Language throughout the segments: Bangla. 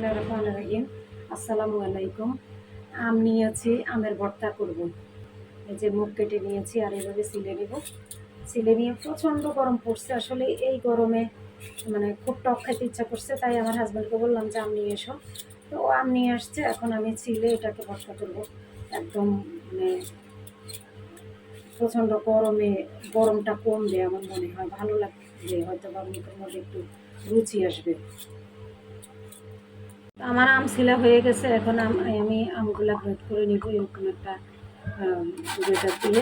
বিসমিল্লাহির রহমানির রহিম। আসসালামু আলাইকুম। আম নিয়েছি আমের ভর্তা করব। এই যে মুখ কেটে নিয়েছি আর এভাবে সিলে নেব। সিলে নিয়ে প্রচণ্ড গরম পড়ছে। আসলে এই গরমে মানে খুব টক খাইতে ইচ্ছা করছে, তাই আমার হাজব্যান্ডকে বললাম যে, আম নিয়ে এসো। তো ও আম নিয়ে আসছে। এখন আমি ছিলে এটাকে ভর্তা করব। একদম মানে প্রচণ্ড গরমে গরমটা কমবে আমার মনে হয়। ভালো লাগবে। হয়তো বা মুখের মধ্যে একটু রুচি আসবে। আমার আম ছিলা হয়ে গেছে, এখন আম- আমি আমগুলা গ্রেড করে নিব এরকম একটা গ্রেটার দিয়ে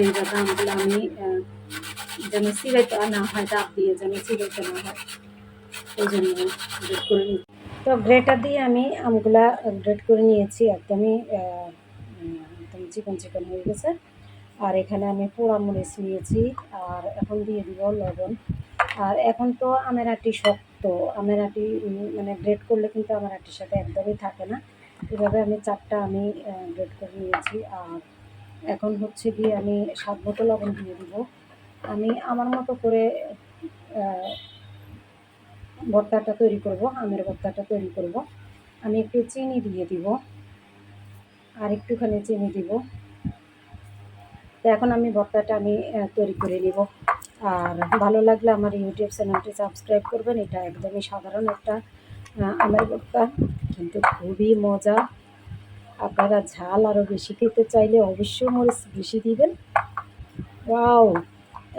এইভাবে আমগুলো আমি যেন সিরাইতে না হয় ডাব দিয়ে যেন সিরাইতে না হয়, এই জন্য গ্রেড করে নিই তো গ্রেটার দিয়ে আমি আমগুলা গ্রেড করে নিয়েছি, একদমই একদম চিকন চিকন হয়ে গেছে। আর এখানে আমি পোড়া মরিচ নিয়েছি, আর এখন দিয়ে দিব লবণ। আর এখন তো আমের আটি শক্ত আমের আটি মানে গ্রেড করলে কিন্তু আমের আটির সাথে একদমই থাকে না। এভাবে আমি চারটা আমি গ্রেড করে নিয়েছি। আর এখন হচ্ছে গিয়ে আমি সাত বোতল লবণ দিয়ে দিব। আমি আমার মতো করে ভর্তাটা তৈরি করব, আমের ভর্তাটা তৈরি করব। আমি একটু চিনি দিয়ে দিব। আর একটুখানি চিনি দিব। তো এখন আমি ভর্তাটা আমি তৈরি করে নিব। আর ভালো লাগলে আমার ইউটিউব চ্যানেলটি সাবস্ক্রাইব করবেন। এটা একদমই সাধারণ একটা আমের ভর্তা কিন্তু খুবই মজা। আপনারা ঝাল আরও বেশি খেতে চাইলে অবশ্যই মরিচ বেশি দিবেন। ওয়াও,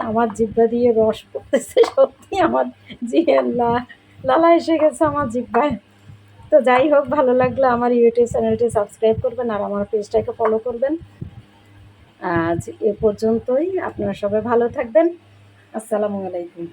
আমার জিব্বা দিয়ে রস পড়তেছে সত্যি, আমার জি লা, লালা এসে গেছে আমার জিব্বায়। তো যাই হোক, ভালো লাগলে আমার ইউটিউব চ্যানেলটি সাবস্ক্রাইব করবেন আর আমার পেজটাকে ফলো করবেন। আজ এ পর্যন্তই, আপনারা সবাই ভালো থাকবেন। আসসালামু আলাইকুম।